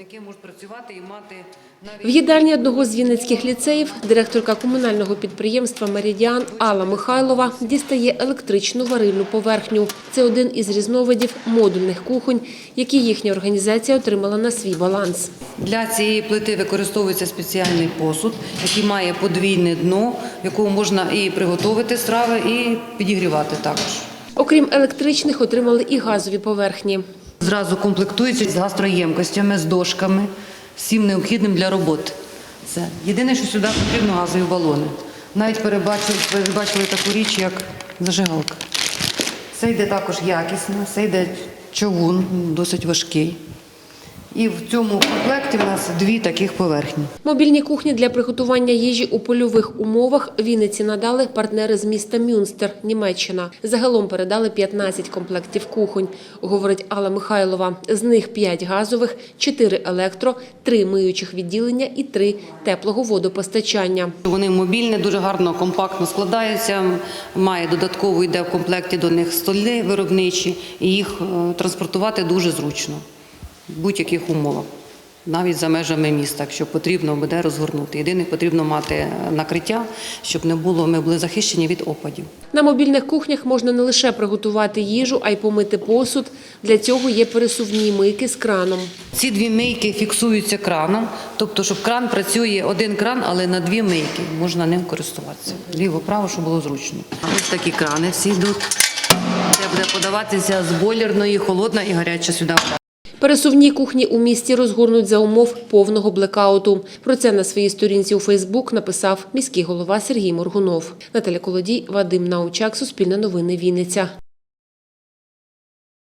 Які можуть працювати і мати В їдальні одного з вінницьких ліцеїв директорка комунального підприємства «Меридіан» Алла Михайлова дістає електричну варильну поверхню. Це один із різновидів модульних кухонь, які їхня організація отримала на свій баланс. Для цієї плити використовується спеціальний посуд, який має подвійне дно, в якому можна і приготувати страви, і підігрівати також. Окрім електричних, отримали і газові поверхні. Зразу комплектується з гастроємкостями, з дошками, всім необхідним для роботи. Це єдине, що сюди потрібно газові балони. Навіть перебачили, перебачили таку річ, як зажигалка. Це йде також якісно, це йде човун, досить важкий. І в цьому комплекті в нас дві таких поверхні. Мобільні кухні для приготування їжі у польових умовах Вінниці надали партнери з міста Мюнстер, Німеччина. Загалом передали 15 комплектів кухонь, говорить Алла Михайлова. З них 5 газових, 4 електро, 3 миючих відділення і 3 теплого водопостачання. Вони мобільні, дуже гарно, компактно складаються. Має додатково йде в комплекті до них столи виробничі, і їх е, транспортувати дуже зручно в будь-яких умовах, навіть за межами міста, якщо потрібно буде розгорнути. Єдине, потрібно мати накриття, щоб не було, ми були захищені від опадів. На мобільних кухнях можна не лише приготувати їжу, а й помити посуд. Для цього є пересувні мийки з краном. Ці дві мийки фіксуються краном, тобто, щоб кран працює один кран, але на дві мийки можна ним користуватися. Ліво-право, щоб було зручно. Ось такі крани всі йдуть. Це буде подаватися з бойлерної, холодна і гаряча сюди. Пересувні кухні у місті розгорнуть за умов повного блекауту. Про це на своїй сторінці у Фейсбук написав міський голова Сергій Моргунов. Наталя Колодій, Вадим Научак, Суспільне новини, Вінниця.